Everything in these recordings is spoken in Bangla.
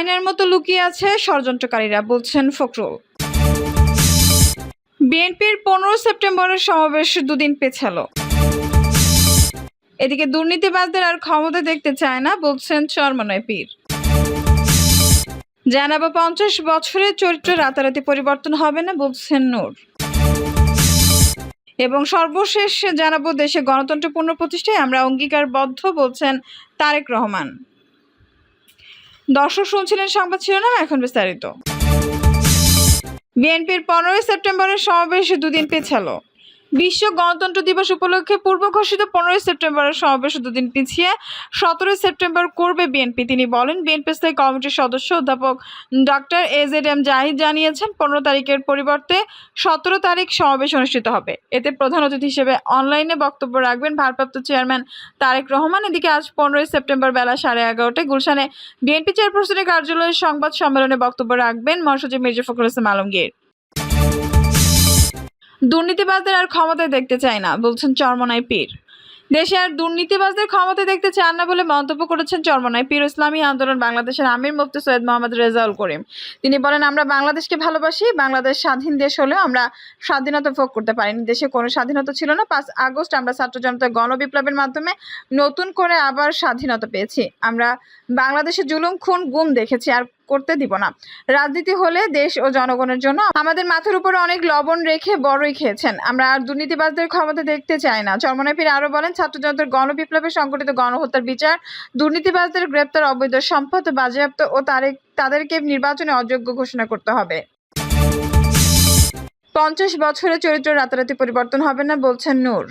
হায়নার মতো লুকিয়ে আছে ষড়যন্ত্রকারীরা, বলছেন ফখরুল। বিএনপির পনেরো সেপ্টেম্বরের সমাবেশ দুদিন পেছালো। এদিকে দুর্নীতিবাজদের আর ক্ষমতা দেখতে চায় না, বলছেন চরমনয় পীর। জানাব পঞ্চাশ বছরের চরিত্র রাতারাতি পরিবর্তন হবে না, বলছেন নূর। এবং সর্বশেষ জানাব দেশে গণতন্ত্র পুনঃপ্রতিষ্ঠায় আমরা অঙ্গীকারবদ্ধ, বলছেন তারেক রহমান। দর্শক শুনছিলেন সংবাদ শিরোনাম এখন বিস্তারিত। বিএনপির পনেরোই সেপ্টেম্বরের সমাবেশ দুদিন পেছালো। বিশ্ব গণতন্ত্র দিবস উপলক্ষে পূর্ব ঘোষিত পনেরোই সেপ্টেম্বরের সমাবেশ দুদিন পিছিয়ে সতেরোই সেপ্টেম্বর করবে বিএনপি। তিনি বলেন, বিএনপি স্থায়ী কমিটির সদস্য অধ্যাপক ডক্টর এজেড এম জাহিদ জানিয়েছেন, পনেরো তারিখের পরিবর্তে সতেরো তারিখ সমাবেশ অনুষ্ঠিত হবে। এতে প্রধান অতিথি হিসেবে অনলাইনে বক্তব্য রাখবেন ভারপ্রাপ্ত চেয়ারম্যান তারেক রহমান। এদিকে আজ পনেরোই সেপ্টেম্বর বেলা সাড়ে এগারোটায় গুলশানে বিএনপি চেয়ারপারসনের কার্যালয়ে সংবাদ সম্মেলনে বক্তব্য রাখবেন মহাসচিব মির্জা ফখরুল ইসলাম আলমগীর। দুর্নীতিবাজদের আর ক্ষমতায় দেখতে চায় না, বলছেন চরমনাই পীর। দেশে আর দুর্নীতিবাজদের ক্ষমতায় দেখতে চান না বলে মন্তব্য করেছেন চরমনাই পীর। ইসলামী আন্দোলন বাংলাদেশের আমির মুফতি সৈয়দ মোহাম্মদ রেজাউল করিম। তিনি বলেন, আমরা বাংলাদেশকে ভালোবাসি, বাংলাদেশ স্বাধীন দেশ হলেও আমরা স্বাধীনতা ভোগ করতে পারিনি। দেশে কোনো স্বাধীনতা ছিল না। পাঁচ আগস্ট আমরা ছাত্র জনতার গণবিপ্লবের মাধ্যমে নতুন করে আবার স্বাধীনতা পেয়েছি। আমরা বাংলাদেশে জুলুম, খুন, গুম দেখেছি। আর করতে দিব না। রাজনীতি হলে দেশ ও জনগণের জন্য আমাদের মাথার উপরে অনেক লবণ রেখে বড়ই খেয়েছেন। আমরা আর দুর্নীতিবাজদের ক্ষমতা দেখতে চাই না। চরমনাই পীর আরও বলেন ছাত্র জনতার গণবিপ্লবে সংগঠিত গণহত্যার বিচার, দুর্নীতিবাজদের গ্রেপ্তার অবৈধ সম্পদ, বাজেয়াপ্ত ও তারে- তাদেরকে নির্বাচনে অযোগ্য ঘোষণা করতে হবে। পঞ্চাশ বছরের চরিত্র রাতারাতি পরিবর্তন হবে না, বলছেন নূর।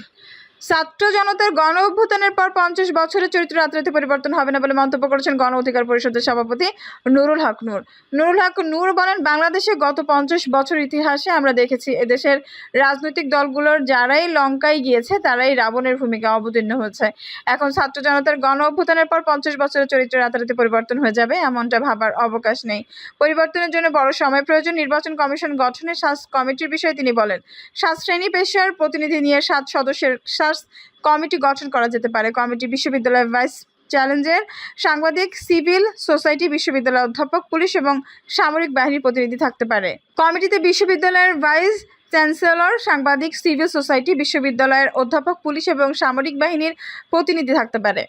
ছাত্র জনতার গণ অভ্যুত্থানের পর পঞ্চাশ বছরের চরিত্র রাতারাতি পরিবর্তন হবে না বলে মন্তব্য করেছেন গণ অধিকার পরিষদের সভাপতি নুরুল হক নূর। নুরুল হক নূর বলেন, বাংলাদেশে গত পঞ্চাশ বছর ইতিহাসে আমরা দেখেছি এদেশের রাজনৈতিক দলগুলোর যারাই লঙ্কায় গিয়েছে, তারাই রাবণের ভূমিকা অবতীর্ণ হয়েছে। এখন ছাত্র জনতার গণ অভ্যুত্থানের পর পঞ্চাশ বছরের চরিত্র রাতারাতি পরিবর্তন হয়ে যাবে, এমনটা ভাবার অবকাশ নেই। পরিবর্তনের জন্য বড় সময় প্রয়োজন, নির্বাচন কমিশন গঠনের সাত কমিটির বিষয়ে তিনি বলেন, সাত শ্রেণি পেশার প্রতিনিধি নিয়ে সাত সদস্যের সাত কমিটি গঠন করা যেতে পারে। কমিটি বিশ্ববিদ্যালয়ের ভাইস চ্যালেঞ্জের সাংবাদিক, সিভিল সোসাইটি, বিশ্ববিদ্যালয়ের অধ্যাপক, পুলিশ এবং সামরিক বাহিনীর প্রতিনিধি থাকতে পারে। কমিটিতে বিশ্ববিদ্যালয়ের ভাইস চ্যান্সেলর, সাংবাদিক, সিভিল সোসাইটি, বিশ্ববিদ্যালয়ের অধ্যাপক, পুলিশ এবং সামরিক বাহিনীর প্রতিনিধি থাকতে পারে।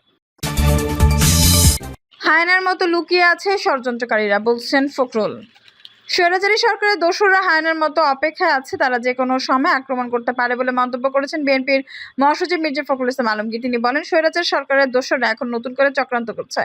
হায়নার মতো লুকিয়ে আছে ষড়যন্ত্রকারীরা, বলছেন ফখরুল। স্বৈরাচারী সরকারের দোসররা হায়নার মতো অপেক্ষায় আছে, তারা যে কোনো সময় আক্রমণ করতে পারে বলে মন্তব্য করেছেন বিএনপির মহাসচিব মির্জা ফখরুল ইসলাম আলমগীর। তিনি বলেন, স্বৈরাচার সরকারের দোসররা এখন নতুন করে চক্রান্ত করছে।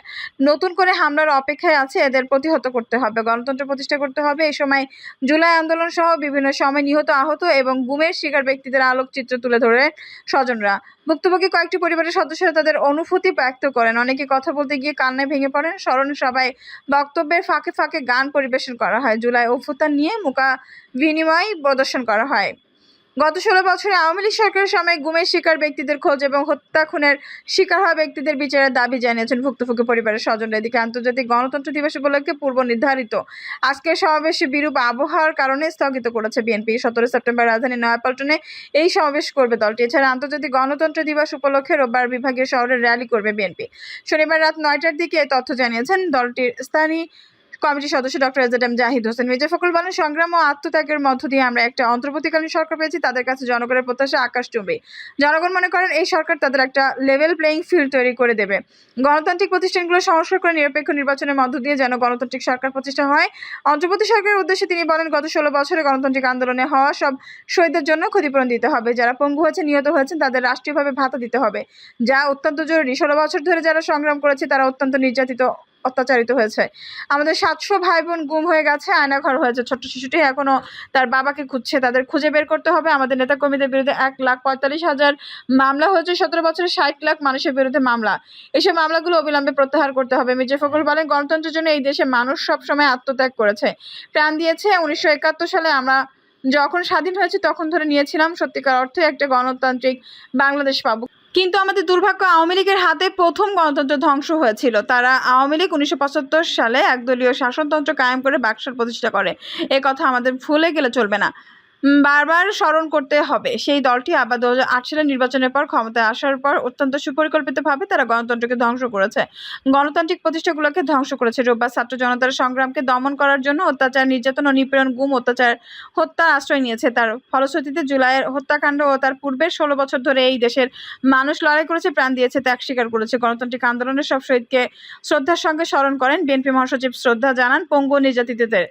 নতুন করে হামলার অপেক্ষায় আছে, এদের প্রতিহত করতে হবে, গণতন্ত্র প্রতিষ্ঠা করতে হবে। এই সময় জুলাই আন্দোলন সহ বিভিন্ন সময় নিহত আহত এবং গুমের শিকার ব্যক্তিদের আলোকচিত্র তুলে ধরে স্বজনরা। ভুক্তভোগী কয়েকটি পরিবারের সদস্যরা তাদের অনুভূতি ব্যক্ত করেন। অনেকে কথা বলতে গিয়ে কান্নায় ভেঙে পড়েন। স্মরণ সভায় বক্তব্যের ফাঁকে ফাঁকে গান পরিবেশন করা হয়। জুলাই অভ্যুত্থান নিয়ে মুকা বিনিময় প্রদর্শন করা হয়। গত ষোলো বছরে আওয়ামী লীগ সরকারের সময় গুমের শিকার ব্যক্তিদের খোঁজ এবং হত্যা খুনের শিকার হওয়া ব্যক্তিদের বিচারের দাবি জানিয়েছেন ভুক্তভোগী পরিবারের স্বজনরা। এদিকে আন্তর্জাতিক গণতন্ত্র দিবস উপলক্ষে পূর্ব নির্ধারিত আজকের সমাবেশে বিরূপ আবহাওয়ার কারণে স্থগিত করেছে বিএনপি। সতেরো সেপ্টেম্বর রাজধানী নয়াপল্টনে এই সমাবেশ করবে দলটি। এছাড়া আন্তর্জাতিক গণতন্ত্র দিবস উপলক্ষে রোববার বিভাগীয় শহরে র্যালি করবে বিএনপি। শনিবার রাত নয়টার দিকে তথ্য জানিয়েছেন দলটির স্থানীয় কমিটির সদস্য doctor A Z M Zahid Hossain Mirza Fakhrul বলেন, সংগ্রাম ও আত্মত্যাগের মধ্য দিয়ে আমরা একটা অন্তর্বর্তীকালীন সরকার পেয়েছি, তাদের কাছে জনগণের প্রত্যাশা আকাশচুম্বী জনগণ মনে করেন এই সরকার তাদের একটা লেভেল প্লেয়িং ফিল্ড তৈরি করে দেবে। গণতান্ত্রিক প্রতিষ্ঠানগুলো সংস্কার করে নিরপেক্ষ নির্বাচনের মধ্য দিয়ে যেন গণতান্ত্রিক সরকার প্রতিষ্ঠা হয়। অন্তর্বর্তী সরকারের উদ্দেশ্যে তিনি বলেন, গত ষোলো বছরে গণতান্ত্রিক আন্দোলনে হওয়া সব শহীদের জন্য ক্ষতিপূরণ দিতে হবে। যারা পঙ্গু হয়েছে, নিহত হয়েছেন তাদের রাষ্ট্রীয়ভাবে ভাতা দিতে হবে। যা অত্যন্ত জরুরি। ষোলো বছর ধরে যারা সংগ্রাম করেছে, তারা অত্যন্ত নির্যাতিত অত্যাচারিত হয়েছে। আমাদের সাতশো ভাই বোন গুম হয়ে গেছে, আয়নাঘর হয়েছে ছোট্ট শিশুটি এখনও তার বাবাকে খুঁজছে, তাদের খুঁজে বের করতে হবে। আমাদের নেতা কর্মীদের বিরুদ্ধে এক লাখ পঁয়তাল্লিশ হাজার মামলা হয়েছে, সতেরো বছরে ষাট লাখ মানুষের বিরুদ্ধে মামলা। এসব মামলাগুলো অবিলম্বে প্রত্যাহার করতে হবে। মির্জা ফখরুল বলেন, গণতন্ত্রের জন্য এই দেশে মানুষ সবসময় আত্মত্যাগ করেছে। প্রাণ দিয়েছে উনিশশো একাত্তর সালে আমরা যখন স্বাধীন হয়েছে তখন ধরে নিয়েছিলাম সত্যিকার অর্থে একটা গণতান্ত্রিক বাংলাদেশ পাবো। কিন্তু আমাদের দুর্ভাগ্য, আওয়ামী লীগের হাতে প্রথম গণতন্ত্র ধ্বংস হয়েছিল। তারা আওয়ামী লীগ উনিশশো পঁচাত্তর সালে একদলীয় শাসনতন্ত্র কায়েম করে বাকশাল প্রতিষ্ঠা করে। এ কথা আমাদের ভুলে গেলে চলবে না। বারবার স্মরণ করতে হবে। সেই দলটি আবার দু হাজার আট সালের নির্বাচনের পর ক্ষমতায় আসার পর অত্যন্ত সুপরিকল্পিতভাবে তারা গণতন্ত্রকে ধ্বংস করেছে। গণতান্ত্রিক প্রতিষ্ঠাগুলোকে ধ্বংস করেছে। রোববার ছাত্র জনতার সংগ্রামকে দমন করার জন্য অত্যাচার, নির্যাতন ও নিপীড়ন, গুম, অত্যাচার, হত্যা আশ্রয় নিয়েছে তার ফলশ্রুতিতে জুলাইয়ের হত্যাকাণ্ড ও তার পূর্বের ষোলো বছর ধরে এই দেশের মানুষ লড়াই করেছে, প্রাণ দিয়েছে, ত্যাগ স্বীকার করেছে। গণতান্ত্রিক আন্দোলনের সব শহীদকে শ্রদ্ধার সঙ্গে স্মরণ করেন বিএনপি মহাসচিব। শ্রদ্ধা জানান পঙ্গু নির্যাতিতদের।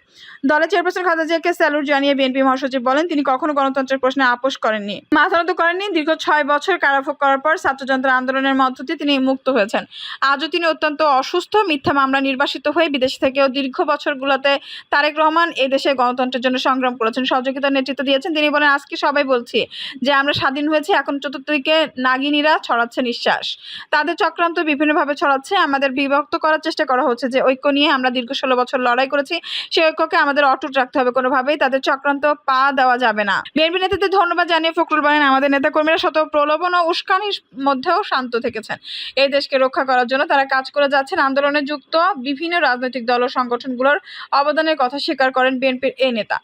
দলের চেয়ারপারসন খালেদা জিয়াকে স্যালুট জানিয়ে বিএনপি মহাসচিব বলেন তিনি কখনো গণতন্ত্রের প্রশ্নে আপোষ করেননি। মাথা নত করেননি। দীর্ঘ ছয় বছর কারাভোগ করার পর ছাত্র জনতার আন্দোলনের মধ্য দিয়ে তিনি মুক্ত হয়েছেন। আজও তিনি অত্যন্ত অসুস্থ, মিথ্যা মামলা নির্বাসিত হয়ে বিদেশ থেকেও দীর্ঘ বছরগুলোতে তারেক রহমান এই দেশে গণতন্ত্রের জন্য সংগ্রাম করেছেন। সহযোগিতার নেতৃত্ব দিয়েছেন। তিনি বলেন, আজকে সবাই বলছি যে আমরা স্বাধীন হয়েছি, এখন চতুর্দিকে নাগিনীরা ছড়াচ্ছে নিঃশ্বাস। তাদের চক্রান্ত বিভিন্নভাবে ছড়াচ্ছে। আমাদের বিভক্ত করার চেষ্টা করা হচ্ছে যে ঐক্য নিয়ে আমরা দীর্ঘ ষোলো বছর লড়াই করেছি। সেই ঐক্যকে আমাদের অটুট রাখতে হবে। কোনোভাবেই তাদের চক্রান্ত পা দেওয়া যাবে না। বিএনপি নেতাদের ধন্যবাদ জানিয়ে ফখরুল বলেন আমাদের নেতাকর্মীরা শত প্রলোভন ও উস্কানির মধ্যেও শান্ত থেকেছেন। এই দেশকে রক্ষা করার জন্য তারা কাজ করে যাচ্ছেন। আন্দোলনে যুক্ত বিভিন্ন রাজনৈতিক দল ও সংগঠনগুলোর অবদানের কথা স্বীকার করেন বিএনপির এই নেতা।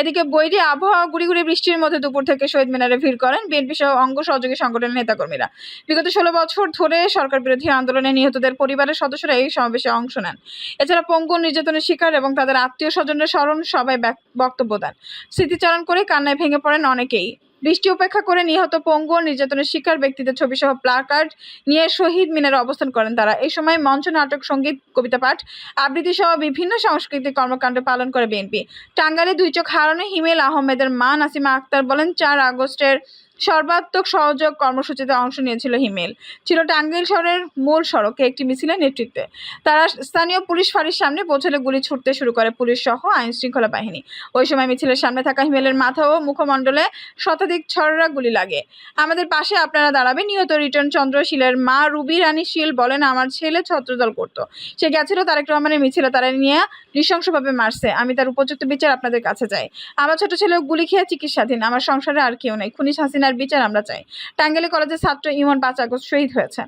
এদিকে বৈরী আবহাওয়া গুড়ি গুড়ি বৃষ্টির মধ্যে দুপুর থেকে শহীদ মিনারে ভিড় করেন বিএনপি সহ অঙ্গ সহযোগী সংগঠনের নেতাকর্মীরা। বিগত ষোলো বছর ধরে সরকার বিরোধী আন্দোলনে নিহতদের পরিবারের সদস্যরা এই সমাবেশে অংশ নেন। এছাড়া পঙ্গু নির্যাতনের শিকার এবং তাদের আত্মীয় স্বজনের স্মরণ সবাই বক্তব্য দেন। স্মৃতিচারণ করে কান্নায় ভেঙে পড়েন অনেকেই। বৃষ্টি উপেক্ষা করে নিহত পঙ্গু নির্যাতনের শিকার ব্যক্তিদের ছবি সহ প্লাকার্ড নিয়ে শহীদ মিনারে অবস্থান করেন তারা। এই সময় মঞ্চ, নাটক, সংগীত, কবিতা পাঠ আবৃত্তি সহ বিভিন্ন সাংস্কৃতিক কর্মকাণ্ড পালন করে বিএনপি। টাঙ্গালে দুই চোখ হারানো হিমেল আহমেদের মা নাসিমা আক্তার বলেন, চার আগস্টের সর্বাত্মক সহযোগ কর্মসূচিতে অংশ নিয়েছিল হিমেল। ছিল টাঙ্গাইল শহরের মূল সড়কে একটি মিছিলের নেতৃত্বে। তারা স্থানীয় পুলিশ ফাঁড়ির সামনে পৌঁছলে গুলি ছুটতে শুরু করে পুলিশ সহ আইন শৃঙ্খলা বাহিনী। ওই সময় মিছিলের সামনে থাকা হিমেলের মাথা ও মুখমণ্ডলে শতাধিক ছড়রা গুলি লাগে। আমাদের পাশে আপনারা দাঁড়াবেন নিহত রিটার্ন চন্দ্র শীলের মা রুবি রানী শীল বলেন, আমার ছেলে ছত্রদল করতো। সে গেছিল তারেক রহমানের মিছিলে, তারা নিয়ে নৃশংসভাবে মারছে। আমি তার উপযুক্ত বিচার আপনাদের কাছে চাই। আমার ছোট ছেলেও গুলি খেয়ে চিকিৎসাধীন। আমার সংসারে আর কেউ নেই। খুনি বিচার আমরা চাই। টাঙ্গাইল কলেজের ছাত্র ইমন পাঁচ আগস্ট শহীদ হয়েছে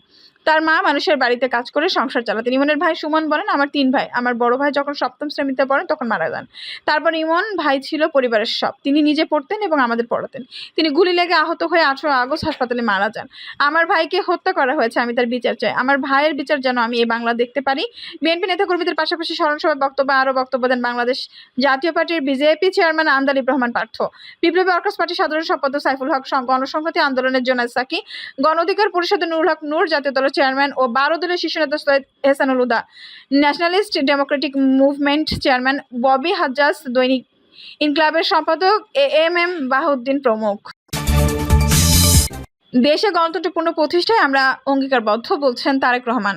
তার মা মানুষের বাড়িতে কাজ করে সংসার চালাতেন। ইমনের ভাই সুমন বলেন, আমার তিন ভাই। আমার বড় ভাই যখন সপ্তম শ্রেণীতে পড়েন তখন মারা যান। তারপর ইমন ভাই ছিল পরিবারের সব। তিনি নিজে পড়তেন এবং আমাদের পড়াতেন। তিনি গুলি লেগে আহত হয়ে আঠারো আগস্ট হাসপাতালে মারা যান। আমার ভাইকে হত্যা করা হয়েছে, আমি তার বিচার চাই। আমার ভাইয়ের বিচার যেন আমি এই বাংলা দেখতে পারি। বিএনপি নেতাকর্মীদের পাশাপাশি স্মরণসভায় বক্তব্য, আরও বক্তব্য দেন বাংলাদেশ জাতীয় পার্টির বিজেপি চেয়ারম্যান আন্দালিব রহমান পার্থ। বিপ্লবী অর্কাস পার্টির সাধারণ সম্পাদক সাইফুল হক গণসংহতি আন্দোলনের জোনায়দ সাকি গণ অধিকার পরিষদের নুরুল হক নূর, জাতীয় দলের চেয়ারম্যান ও বারো দলের শীর্ষ নেতা Syed Ehsanul Huda nationalist democratic movement chairman Bobby Hajjaj দৈনিক ইনক্লাবের সম্পাদক এ এম এম বাহউদ্দিন প্রমুখ। দেশে গণতন্ত্রপূর্ণ প্রতিষ্ঠায় আমরা অঙ্গীকারবদ্ধ, বলছেন তারেক রহমান।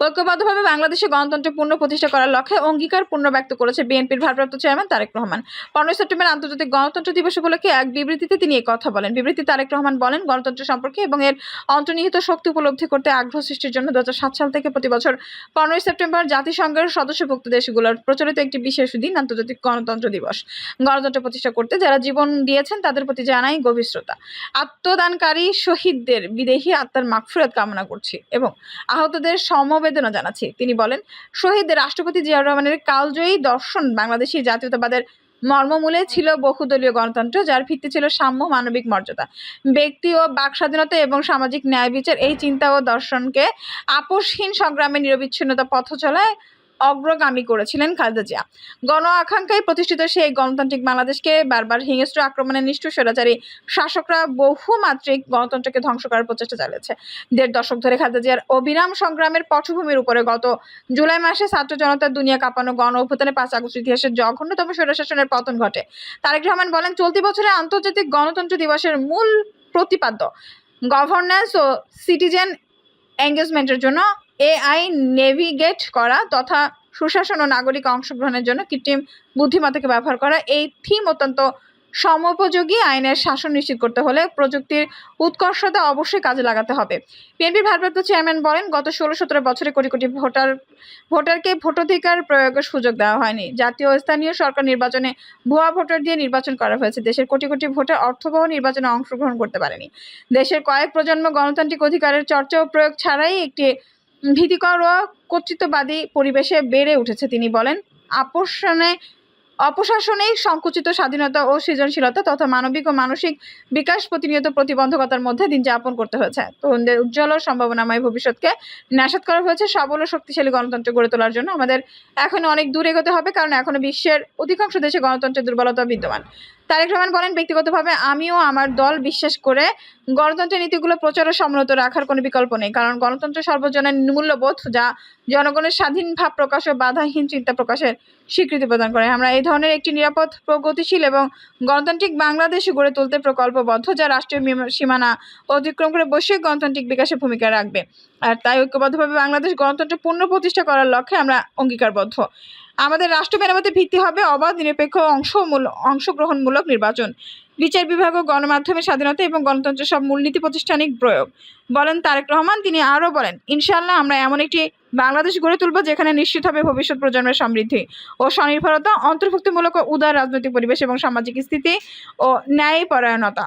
ঐক্যবদ্ধভাবে বাংলাদেশে গণতন্ত্র পূর্ণ প্রতিষ্ঠা করার লক্ষ্যে অঙ্গীকার পূর্ণ ব্যক্ত করেছে বিএনপির ভারপ্রাপ্ত চেয়ারম্যান তারেক রহমান। পনেরোই সেপ্টেম্বর আন্তর্জাতিক গণতন্ত্র দিবস উপলক্ষে এক বিবৃতিতে তিনি কথা বলেন। বিবৃতি তারেক রহমান বলেন, গণতন্ত্র সম্পর্কে এবং এর অন্তর্নিহিত শক্তি উপলব্ধি করতে আগ্রহ সৃষ্টির জন্য দু সাল থেকে প্রতি বছর পনেরোই সেপ্টেম্বর জাতিসংঘের সদস্যভুক্ত দেশগুলোর প্রচলিত একটি বিশেষ দিন আন্তর্জাতিক গণতন্ত্র দিবস। গণতন্ত্র প্রতিষ্ঠা করতে যারা জীবন দিয়েছেন তাদের প্রতি জানাই গভীর শ্রদ্ধা। আত্মদানকারী শহীদদের বিদেহী আত্মার মাগফিরাত কামনা করছি এবং আহতদের সমবেদনা জানাচ্ছি। তিনি বলেন, শহীদ রাষ্ট্রপতি জিয়াউর রহমানের কালজয়ী দর্শন বাংলাদেশি জাতীয়তাবাদের মর্মমূলে ছিল বহুদলীয় গণতন্ত্র, যার ভিত্তি ছিল সাম্য মানবিক মর্যাদা। ব্যক্তি ও বাক স্বাধীনতা এবং সামাজিক ন্যায় বিচার এই চিন্তা ও দর্শনকে আপোষহীন সংগ্রামে নিরবিচ্ছিন্নতা পথ চলায় অগ্রগামী করেছিলেন খালেদা জিয়া। গণ আকাঙ্ক্ষায় প্রতিষ্ঠিত সেই গণতান্ত্রিক বাংলাদেশকে বারবার হিংস্র আক্রমণের নিষ্ঠুর স্বৈরাচারী শাসকরা বহুমাত্রিক গণতন্ত্রকে ধ্বংস করার প্রচেষ্টা চালিয়েছে। দেড় দশক ধরে খালেদা জিয়ার অবিরাম সংগ্রামের পটভূমির উপরে গত জুলাই মাসে ছাত্র জনতার দুনিয়া কাঁপানো গণ অভ্যুত্থানে পাঁচ আগস্ট ইতিহাসের জঘন্যতম স্বৈরশাসনের পতন ঘটে। তারেক রহমান বলেন, চলতি বছরে আন্তর্জাতিক গণতন্ত্র দিবসের মূল প্রতিপাদ্য গভর্নেন্স ও সিটিজেন এঙ্গেজমেন্টের জন্য এআই নেভিগেট করা তথা সুশাসন ও নাগরিক অংশগ্রহণের জন্য কৃত্রিম বুদ্ধিমত্তাকে ব্যবহার করা, এই থিম অত্যন্ত সমোপযোগী আইনের শাসন নিশ্চিত করতে হলে প্রযুক্তির উৎকর্ষতা অবশ্যই কাজে লাগাতে হবে। বিএনপির ভারপ্রাপ্ত চেয়ারম্যান বলেন, গত ষোলো সতেরো বছরে কোটি কোটি ভোটার, ভোটারকে ভোটাধিকার প্রয়োগের সুযোগ দেওয়া হয়নি। জাতীয় স্থানীয় সরকার নির্বাচনে ভুয়া ভোটার দিয়ে নির্বাচন করা হয়েছে। দেশের কোটি কোটি ভোটার অর্থবহ নির্বাচনে অংশগ্রহণ করতে পারেনি। দেশের কয়েক প্রজন্ম গণতান্ত্রিক অধিকারের চর্চা ও প্রয়োগ ছাড়াই একটি ভীতিকর ও কর্তৃত্ববাদী পরিবেশে বেড়ে উঠেছে, তিনি বলেন। আপোষণে অপশাসনেই সংকুচিত স্বাধীনতা ও সৃজনশীলতা তথা মানবিক ও মানসিক বিকাশ প্রতিনিয়ত প্রতিবন্ধকতার মধ্যে দিন যাপন করতে হয়েছে। তরুণদের উজ্জ্বল ও সম্ভাবনাময় ভবিষ্যৎকে নাশাত করা হয়েছে সবল ও শক্তিশালী গণতন্ত্র গড়ে তোলার জন্য। আমাদের এখনও অনেক দূর এগোতে হবে, কারণ এখনও বিশ্বের অধিকাংশ দেশে গণতন্ত্রের দুর্বলতা বিদ্যমান। তারেক রহমান বলেন, ব্যক্তিগতভাবে আমিও আমার দল বিশ্বাস করে গণতন্ত্রের নীতিগুলো প্রচার ও সম্মত রাখার কোনো বিকল্প নেই। কারণ গণতন্ত্র সর্বজনের মূল্যবোধ যা জনগণের স্বাধীন ভাব প্রকাশ ও বাধাহীন চিন্তা প্রকাশের স্বীকৃতি প্রদান করে। আমরা এই ধরনের একটি নিরাপদ, প্রগতিশীল এবং গণতান্ত্রিক বাংলাদেশ গড়ে তুলতে প্রকল্পবদ্ধ যা রাষ্ট্রীয় সীমানা অতিক্রম করে বৈশ্বিক গণতান্ত্রিক বিকাশে ভূমিকা রাখবে। আর তাই ঐক্যবদ্ধভাবে বাংলাদেশ গণতন্ত্র পূর্ণ প্রতিষ্ঠা করার লক্ষ্যে আমরা অঙ্গীকারবদ্ধ। আমাদের রাষ্ট্র মেরামতের ভিত্তি হবে অবাধ, নিরপেক্ষ অংশমূল অংশগ্রহণমূলক নির্বাচন। বিচার বিভাগ ও গণমাধ্যমের স্বাধীনতা এবং গণতন্ত্রের সব মূলনীতি প্রতিষ্ঠানিক প্রয়োগ। বলেন তারেক রহমান, তিনি আরও বলেন, ইনশাআল্লাহ আমরা এমন একটি বাংলাদেশ গড়ে তুলব যেখানে নিশ্চিত হবে ভবিষ্যৎ প্রজন্মের সমৃদ্ধি ও স্বনির্ভরতা, অন্তর্ভুক্তিমূলক ও উদার রাজনৈতিক পরিবেশ এবং সামাজিক স্থিতি ও ন্যায় পরায়ণতা